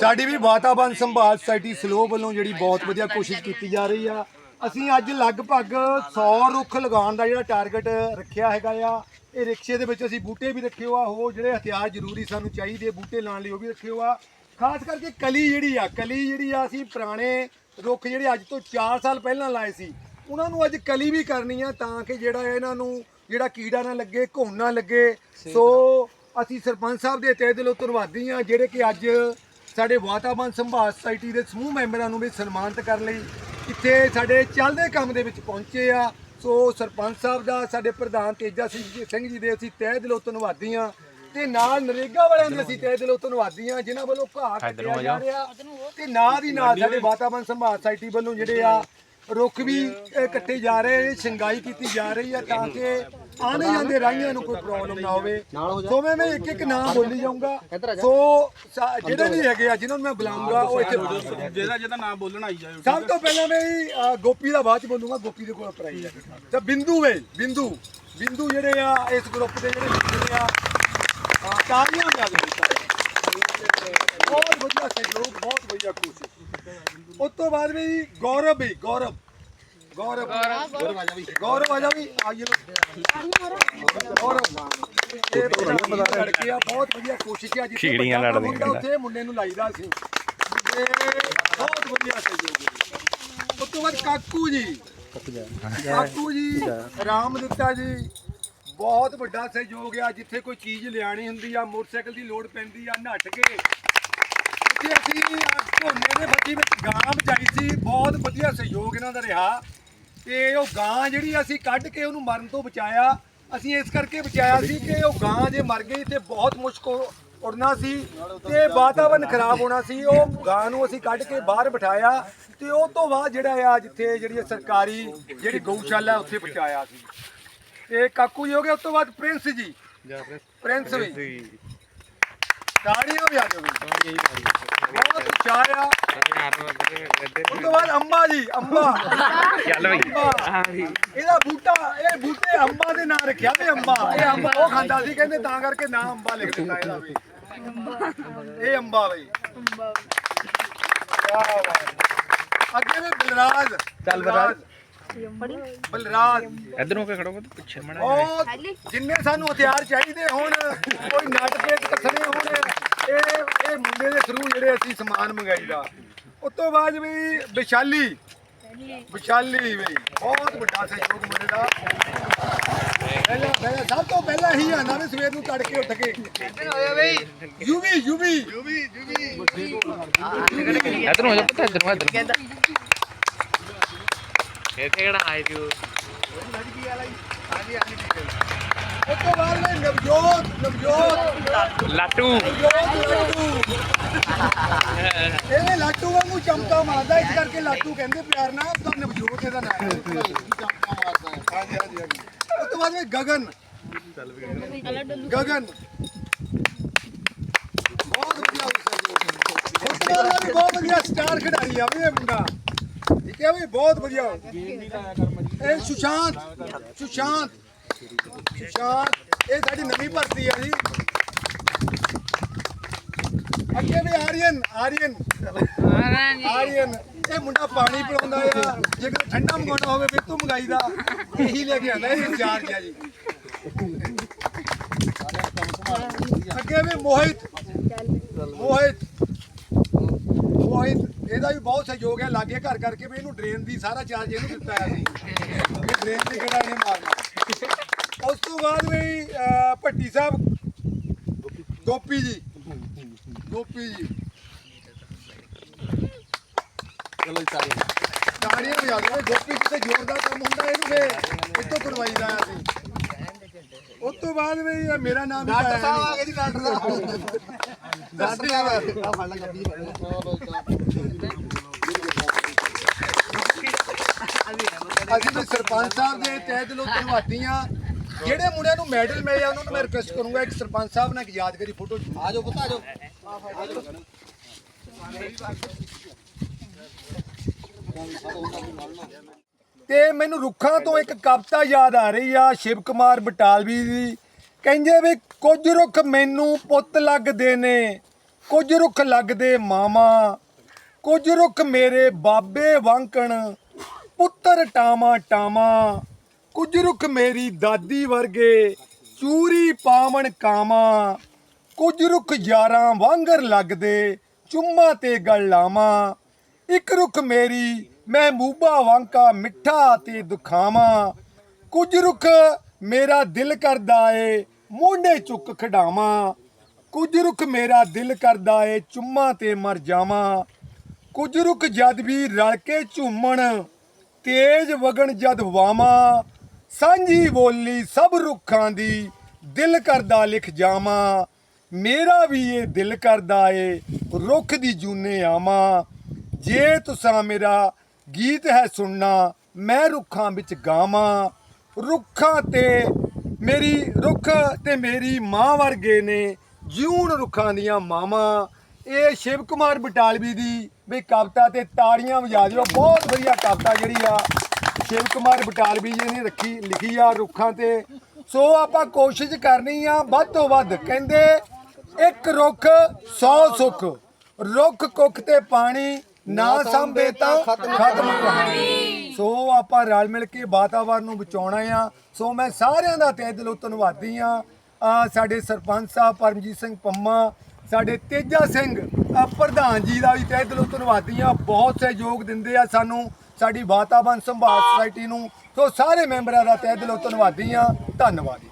ਸਾਡੀ ਵੀ ਵਾਤਾਵਰਣ ਸੰਭਾਲ ਸੁਸਾਇਟੀ ਸਲੋ ਵੱਲੋਂ ਜਿਹੜੀ ਬਹੁਤ ਵਧੀਆ ਕੋਸ਼ਿਸ਼ ਕੀਤੀ ਜਾ ਰਹੀ ਆ। ਅਸੀਂ ਅੱਜ ਲਗਭਗ 100 ਰੁੱਖ ਲਗਾਉਣ ਦਾ ਜਿਹੜਾ ਟਾਰਗੇਟ ਰੱਖਿਆ ਹੈਗਾ ਆ। ਇਹ ਰਿਕਸ਼ੇ ਦੇ ਵਿੱਚ ਅਸੀਂ ਬੂਟੇ ਵੀ ਰੱਖੇ ਹੋ ਆ। ਹੋਰ ਜਿਹੜੇ ਹਥਿਆਰ ਜ਼ਰੂਰੀ ਸਾਨੂੰ ਚਾਹੀਦੇ ਬੂਟੇ ਲਾਉਣ ਲਈ ਉਹ ਵੀ ਰੱਖੇ ਹੋ ਆ। ਖਾਸ ਕਰਕੇ ਕਲੀ ਜਿਹੜੀ ਆ ਕਲੀ ਜਿਹੜੀ ਆ ਅਸੀਂ ਪੁਰਾਣੇ ਰੁੱਖ ਜਿਹੜੇ ਅੱਜ ਤੋਂ 4 ਸਾਲ ਪਹਿਲਾਂ ਲਾਏ ਸੀ ਉਹਨਾਂ ਨੂੰ ਅੱਜ ਕਲੀ ਵੀ ਕਰਨੀ ਆ ਤਾਂ ਕਿ ਜਿਹੜਾ ਇਹਨਾਂ ਨੂੰ ਜਿਹੜਾ ਕੀੜਾ ਨਾ ਲੱਗੇ ਘੁਣ ਨਾ ਲੱਗੇ। ਸੋ ਅਸੀਂ ਸਰਪੰਚ ਸਾਹਿਬ ਦੇ ਤਹਿ ਦਿਲੋਂ ਧੰਨਵਾਦੀ ਆ ਜਿਹੜੇ ਕਿ ਅੱਜ ਸਾਡੇ ਵਾਤਾਵਰਣ ਸੰਭਾਲ ਸੁਸਾਇਟੀ ਦੇ ਸਮੂਹ ਮੈਂਬਰਾਂ ਨੂੰ ਵੀ ਸਨਮਾਨਿਤ ਕਰਨ ਲਈ ਇੱਥੇ ਸਾਡੇ ਚੱਲਦੇ ਕੰਮ ਦੇ ਵਿੱਚ ਪਹੁੰਚੇ ਆ। ਸੋ ਸਰਪੰਚ ਸਾਹਿਬ ਦਾ ਸਾਡੇ ਪ੍ਰਧਾਨ ਤੇਜਾ ਸਿੰਘ ਜੀ ਸਿੰਘ ਜੀ ਦੇ ਅਸੀਂ ਤਹਿ ਦਿਲੋਂ ਧੰਨਵਾਦੀ ਆ ਤੇ ਨਾਲ ਨਰੇਗਾ ਵਾਲਿਆਂ ਦੇ ਅਸੀਂ ਤਹਿ ਦਿਲੋਂ ਧੰਨਵਾਦੀ ਆ ਜਿਨ੍ਹਾਂ ਵੱਲੋਂ ਘਾਹ ਕੱਟਿਆ ਜਾ ਰਿਹਾ ਤੇ ਨਾਲ ਦੀ ਨਾਲ ਸਾਡੇ ਵਾਤਾਵਰਣ ਸੰਭਾਲ ਸੁਸਾਇਟੀ ਵੱਲੋਂ ਜਿਹੜੇ ਆ ਰੁੱਖ ਵੀ ਕੱਟੇ ਜਾ ਰਹੇ ਸਿੰਗਾਈ ਕੀਤੀ ਜਾ ਰਹੀ ਆ ਤਾਂ ਕਿ ਆਣੇ ਜਾਂਦੇ ਰਾਹੀਆਂ ਨੂੰ ਕੋਈ ਪ੍ਰੋਬਲਮ ਨਾ ਹੋਵੇ। ਸੋ ਮੈਂ ਮੈਂ ਇੱਕ ਇੱਕ ਨਾਮ ਬੋਲੀ ਜਾਊਂਗਾ। ਸੋ ਸਾ- ਜਿਹੜੇ ਵੀ ਹੈਗੇ ਆ ਜਿਨ੍ਹਾਂ ਨੂੰ ਮੈਂ ਬੁਲਾਉਂਗਾ ਉਹ ਇੱਥੇ ਜਿਹਦਾ ਜਿਹਦਾ ਨਾਮ ਬੋਲਣਾ ਆਈ ਜਾਏ। ਸਭ ਤੋਂ ਪਹਿਲਾਂ ਮੈਂ ਜੀ, ਗੋਪੀ ਦਾ ਬਾਅਦ ਚ ਬੋਲੂੰਗਾ। ਗੋਪੀ ਦੇ ਕੋਲ ਪ੍ਰਾਈਜ਼ ਹੈ ਤਾਂ ਬਿੰਦੂ ਵੇ ਬਿੰਦੂ। ਬਿੰਦੂ ਜਿਹੜੇ ਆ ਇਸ ਗਰੁੱਪ ਦੇ ਜਿਹੜੇ ਜਿਹੜੇ ਆ ਤਾਲੀਆਂ ਵਜਾ ਦਿਓ ਬਹੁਤ ਵਧੀਆ ਸਹਿਯੋਗ ਬਹੁਤ ਵਧੀਆ ਕੋਸ਼ਿਸ਼ ਉਸ ਤੋਂ ਬਾਅਦ ਵੀ ਗੌਰਵ ਵੀ ਗੌਰਵ। ਗੌਰਵ। ਗੌਰਵ। ਆ ਜਾ ਵੀ। ਗੌਰਵ ਆ ਜਾ ਵੀ। ਆਈਏ ਗੌਰਵ। ਇਹ ਬੜਾ ਲੜਕੇ ਆ ਬਹੁਤ ਵਧੀਆ ਕੋਸ਼ਿਸ਼ ਹੈ ਜਿੱਥੇ ਖੀੜੀਆਂ ਵੱਡਾ ਲੜਦੀਆਂ ਮੁੰਡਾ ਉੱਥੇ ਮੁੰਡੇ ਨੂੰ ਲਾਈਦਾ ਸੀ। ਤੇ ਬਹੁਤ ਵਧੀਆ ਸਹਿਯੋਗ ਹੈ ਉਸ ਤੋਂ ਬਾਅਦ ਕਾਕੂ ਜੀ। ਕਾਕੂ ਜੀ ਰਾਮ ਦਿੱਤਾ ਜੀ। ਬਹੁਤ ਵੱਡਾ ਸਹਿਯੋਗ ਆ ਜਿੱਥੇ ਕੋਈ ਚੀਜ਼ ਲਿਆਣੀ ਹੁੰਦੀ ਆ ਮੋਟਰਸਾਈਕਲ ਦੀ ਲੋਡ ਪੈਂਦੀ ਆ ਨੱਠ ਕੇ। ਉੱਥੇ ਅਸੀਂ ਝੋਨੇ ਦੇ ਬੱਚੀ ਵਿੱਚ ਗਾਂ ਬਚਾਈ ਸੀ। ਬਹੁਤ ਵਧੀਆ ਸਹਿਯੋਗ ਇਹਨਾਂ ਦਾ ਰਿਹਾ। ਤੇ ਉਹ ਗਾਂ ਜਿਹੜੀ ਅਸੀਂ ਕੱਢ ਕੇ ਉਹਨੂੰ ਮਰਨ ਤੋਂ ਬਚਾਇਆ ਅਸੀਂ ਇਸ ਕਰਕੇ ਬਚਾਇਆ ਸੀ ਕਿ ਉਹ ਗਾਂ ਜੇ ਮਰ ਗਈ ਤੇ ਬਹੁਤ ਮੁਸ਼ਕਲ ਉੜਨਾ ਸੀ ਤੇ ਵਾਤਾਵਰਨ ਖਰਾਬ ਹੋਣਾ ਸੀ। ਉਹ ਗਾਂ ਨੂੰ ਅਸੀਂ ਕੱਢ ਕੇ ਬਾਹਰ ਬਿਠਾਇਆ ਤੇ ਉਹ ਤੋਂ ਬਾਅਦ ਜਿਹੜਾ ਆ ਜਿੱਥੇ ਜਿਹੜੀ ਸਰਕਾਰੀ ਜਿਹੜੀ ਗਊਸ਼ਾਲਾ ਉੱਥੇ ਪਹੁੰਚਾਇਆ ਸੀ ਤੇ ਕਾਕੂ ਜੀ ਹੋ ਗਏ ਉਸ ਤੋਂ ਬਾਅਦ ਪ੍ਰਿੰਸ ਜੀ। ਪ੍ਰਿੰਸ ਵੀ। ਤਾੜੀਆਂ ਵੀ ਆ ਜਾਓ ਬਹੁਤ ਚਾਹ ਆ ਉਸ ਤੋਂ ਬਾਅਦ ਅੰਬਾ ਜੀ ਅੰਬਾ ਚੱਲ ਬਈ ਅੰਬਾ ਇਹਦਾ ਬੂਟਾ ਇਹ ਬੂਟੇ ਅੰਬਾ ਦੇ ਨਾਂ ਰੱਖਿਆ ਤੇ ਅੰਬਾ ਇਹ ਅੰਬ ਉਹ ਖਾਂਦਾ ਸੀ ਕਹਿੰਦੇ ਤਾਂ ਕਰਕੇ ਨਾਂ ਅੰਬਾ ਲਿਖ ਦਿੱਤਾ ਇਹਦਾ ਵੀ ਇਹ ਅੰਬਾ ਬਈ ਕਿਆ ਬਾਤ ਅੱਗੇ ਵੀ ਬਲਰਾਜ ਚੱਲ ਬਲਰਾਜ ਬਲਰਾਜ ਇਧਰ ਕੇ ਖੜੋਗੇ ਤੇ ਪਿੱਛੇ ਮੜਾ ਉਹ ਜਿੰਨੇ ਸਾਨੂੰ ਹਥਿਆਰ ਚਾਹੀਦੇ ਹੋਣ ਕੋਈ ਨਟ ਪੇਟ ਕੱਸਣੇ ਹੋਣ ਮੁੰਡੇ ਦੇ ਥਰੂ ਜਿਹੜੇ ਅਸੀਂ ਸਮਾਨ ਮੰਗਾਈਦਾ। ਉਸ ਤੋਂ ਬਾਅਦ ਵੀ ਵਿਸ਼ਾਲੀ ਵਿਸ਼ਾਲੀ ਵੀ, ਬਹੁਤ ਵੱਡਾ ਸਹਿਯੋਗ ਮੁੰਡੇ ਦਾ। ਪਹਿਲਾਂ ਪਹਿਲਾਂ ਸਭ ਤੋਂ ਪਹਿਲਾਂ ਹੀ ਆਂਦਾ ਵੀ ਸਵੇਰ ਨੂੰ ਤੜਕੇ ਉੱਠ ਕੇ। UV UV. ਇਧਰ ਹੋ ਜਾ ਪੁੱਤ ਇਧਰ ਨੂੰ ਇਧਰ ਇਹ ਕਿਹੜਾ ਆਈ ਤੂੰ ਉਸ ਤੋਂ ਬਾਅਦ ਵੀ ਨਵਜੋਤ ਨਵਜੋਤ ਲਾਟੂ ਵਾਂਗੂ ਚਮਕਾ ਮਾਰਦਾ ਇਸ ਕਰਕੇ ਲਾਟੂ ਕਹਿੰਦੇ ਪਿਆਰ ਨਾਲ ਤਾਂ ਨਵਜੋਤ ਇਹਦਾ ਨਾਮ ਹੈ ਹਾਂਜੀ ਹਾਂਜੀ ਹਾਂਜੀ। ਉਸ ਤੋਂ ਬਾਅਦ ਗਗਨ। ਗਗਨ। ਬਹੁਤ ਵਧੀਆ ਉਸ ਤੋਂ ਬਾਅਦ ਵੀ ਬਹੁਤ ਵਧੀਆ ਸਟਾਰ ਖਿਡਾਰੀ ਆ ਵੀ ਇਹ ਮੁੰਡਾ। ਠੀਕ ਹੈ ਵੀ ਬਹੁਤ ਵਧੀਆ। ਇਹ ਸੁਸ਼ਾਂਤ ਸੁਸ਼ਾਂਤ। ਸੁਸ਼ਾਂਤ ਇਹ ਸਾਡੀ ਨਵੀਂ ਭਰਤੀ ਆ ਜੀ। ਅੱਗੇ ਵੀ ਆਰੀਅਨ ਆਰੀਅਨ। ਆਰੀਅਨ, ਇਹ ਮੁੰਡਾ ਪਾਣੀ ਪਿਲਾਉਂਦਾ ਆ। ਜੇਕਰ ਠੰਡਾ ਮੰਗਾਉਣਾ ਹੋਵੇ, ਫਿਰ ਤੂੰ ਮੰਗਾਈਦਾ ਇਹੀ ਲੈ ਕੇ ਆਉਂਦਾ, ਇਹ ਇੰਚਾਰਜ ਆ ਜੀ। ਅੱਗੇ ਵੀ ਮੋਹਿਤ ਮੋਹਿਤ ਮੋਹਿਤ। ਇਹਦਾ ਵੀ ਬਹੁਤ ਸਹਿਯੋਗ ਹੈ, ਲਾਗੇ ਘਰ ਕਰਕੇ ਵੀ ਇਹਨੂੰ ਡਰੇਨ ਦੀ ਸਾਰਾ ਚਾਰਜ ਇਹਨੂੰ ਦਿੱਤਾ ਆ ਸੀ ਡਰੇਨ ਦੀ ਕਿਹੜਾ ਇਹਨੇ ਮਾਰਨਾ? ਤੋਂ ਬਾਅਦ ਵੀ ਅਹ, ਭੱਟੀ ਸਾਹਿਬ ਗੋਪੀ ਜੀ। ਗੋਪੀ ਜੀ। ਚਲੋ ਸਾਰੇ ਤਾੜੀਆਂ। ਵਜਾ ਦਿਓ ਗੋਪੀ ਜੀ ਤੇ ਜ਼ੋਰਦਾਰ ਕੰਮ ਹੁੰਦਾ ਇਹਨੂੰ ਫੇ ਇੱਥੋਂ ਕਰਵਾਈਦਾ ਆ ਸੀ ਉਸ ਤੋਂ ਬਾਅਦ ਵੀ ਇਹ ਮੇਰਾ ਨਾਮ ਡਾਕਟਰ ਸਾਹਿਬ ਆ ਗਏ ਜੀ ਡਾਕਟਰ ਸਾਹਿਬ। ਡਾਕਟਰ ਸਾਹਿਬ ਆ ਫੜ ਲੈ ਗੱਡੀ ਅਸੀਂ ਵੀ ਸਰਪੰਚ ਸਾਹਿਬ ਦੇ ਤਹਿ ਦਿਲੋਂ ਧੰਨਵਾਦੀ ਆ ਜਿਹੜੇ ਮੁੰਡਿਆਂ ਨੂੰ ਮੈਡਲ ਮਿਲਿਆ ਉਹਨਾਂ ਨੂੰ ਮੈਂ ਰਿਕਵੈਸਟ ਕਰੂੰਗਾ ਇੱਕ ਸਰਪੰਚ ਸਾਹਿਬ ਨਾਲ ਇੱਕ ਯਾਦਗਾਰੀ ਫੋਟੋ ਆ ਜਾਓ ਪੁੱਤ, ਆ ਜਾਓ। ਤੇ ਮੈਨੂੰ ਰੁੱਖਾਂ ਤੋਂ ਇੱਕ ਕਵਿਤਾ ਯਾਦ ਆ ਰਹੀ ਆ, ਸ਼ਿਵ ਕੁਮਾਰ ਬਟਾਲਵੀ ਦੀ। ਕਹਿੰਦੇ ਵੀ, ਕੁਝ ਰੁੱਖ ਮੈਨੂੰ ਪੁੱਤ ਲੱਗਦੇ ਨੇ, ਕੁਝ ਰੁੱਖ ਲੱਗਦੇ ਮਾਮਾ ਕੁਝ ਰੁੱਖ ਮੇਰੇ ਬਾਬੇ ਵਾਂਕਣ ਪੁੱਤਰ ਟਾਮਾ ਟਾਮਾ ਕੁਝ ਰੁੱਖ ਮੇਰੀ ਦਾਦੀ ਵਰਗੇ, ਚੂਰੀ ਪਾਵਣ ਕਾਵਾਂ। ਕੁਝ ਰੁੱਖ ਯਾਰਾਂ ਵਾਂਗਰ ਲੱਗਦੇ, ਚੁੰਮਾ ਤੇ ਗਲ ਲਾਵਾਂ। ਇੱਕ ਰੁੱਖ ਮੇਰੀ ਮਹਿਬੂਬਾ ਵਾਂਕਾ ਮਿੱਠਾ ਤੇ ਦੁਖਾਵਾਂ। ਕੁਝ ਰੁੱਖ ਮੇਰਾ ਦਿਲ ਕਰਦਾ ਏ, ਮੋਢੇ ਚੁੱਕ ਖਡਾਵਾਂ। ਕੁਝ ਰੁੱਖ ਮੇਰਾ ਦਿਲ ਕਰਦਾ ਏ, ਚੁੰਮਾ ਤੇ ਮਰ ਜਾਵਾਂ। ਕੁਝ ਰੁੱਖ ਜਦ ਵੀ ਰਲ ਕੇ ਝੂਮਣ, ਤੇਜ ਵਗਣ ਜਦ ਵਾਵਾਂ। ਸਾਂਝੀ ਬੋਲੀ ਸਭ ਰੁੱਖਾਂ ਦੀ, ਦਿਲ ਕਰਦਾ ਲਿਖ ਜਾਵਾਂ। ਮੇਰਾ ਵੀ ਇਹ ਦਿਲ ਕਰਦਾ ਏ, ਰੁੱਖ ਦੀ ਜੂਨੇ ਆਵਾਂ। ਜੇ ਤੁਸਾਂ ਮੇਰਾ ਗੀਤ ਹੈ ਸੁਣਨਾ, ਮੈਂ ਰੁੱਖਾਂ ਵਿੱਚ ਗਾਵਾਂ। ਰੁੱਖਾਂ ਤੇ ਮੇਰੀ, ਰੁੱਖ ਤੇ ਮੇਰੀ ਮਾਂ ਵਰਗੇ ਨੇ ਜਿਉਣ ਰੁੱਖਾਂ ਦੀਆਂ ਮਾਵਾਂ। ਇਹ ਸ਼ਿਵ ਕੁਮਾਰ ਬਟਾਲਵੀ ਦੀ ਵੀ ਕਵਿਤਾ ਤੇ ਤਾੜੀਆਂ ਵਜਾ ਦਿਓ। ਬਹੁਤ ਵਧੀਆ ਕਵਿਤਾ ਜਿਹੜੀ ਆ ਸ਼ਿਵ ਕੁਮਾਰ ਬਟਾਲਵੀ ਜੀ ਨੇ ਰੱਖੀ ਲਿਖੀ ਆ ਰੁੱਖਾਂ ਤੇ। ਸੋ ਆਪਾਂ ਕੋਸ਼ਿਸ਼ ਕਰਨੀ ਆ ਵੱਧ ਤੋਂ ਵੱਧ ਕਹਿੰਦੇ ਇੱਕ ਰੁੱਖ 100 ਸੁੱਖ। ਰੁੱਖ ਕੁੱਖ ਤੇ ਪਾਣੀ ਨਾ ਸੰਭੇ ਤਾਂ ਖਤਮ ਕਹਾਣੀ ਸੋ ਆਪਾਂ ਰਲ ਮਿਲ ਕੇ ਵਾਤਾਵਰਨ ਨੂੰ ਬਚਾਉਣਾ ਆ। ਸੋ ਮੈਂ ਸਾਰਿਆਂ ਦਾ ਤਹਿ ਦਿਲੋਂ ਧੰਨਵਾਦੀ ਆ। ਸਾਡੇ ਸਰਪੰਚ ਸਾਹਿਬ ਪਰਮਜੀਤ ਸਿੰਘ ਪੰਮਾ ਸਾਡੇ ਤੇਜਾ ਸਿੰਘ ਪ੍ਰਧਾਨ ਜੀ ਦਾ ਵੀ ਤਹਿ ਦਿਲੋਂ ਧੰਨਵਾਦੀ ਆ। ਬਹੁਤ ਸਹਿਯੋਗ ਦਿੰਦੇ ਆ ਸਾਨੂੰ। ਸਾਡੀ ਵਾਤਾਵਰਨ ਸੰਭਾਲ ਸੁਸਾਇਟੀ ਨੂੰ, ਸੋ ਸਾਰੇ ਮੈਂਬਰਾਂ ਦਾ ਤਹਿ ਦਿਲੋਂ ਧੰਨਵਾਦੀ ਆ ਧੰਨਵਾਦ ਜੀ।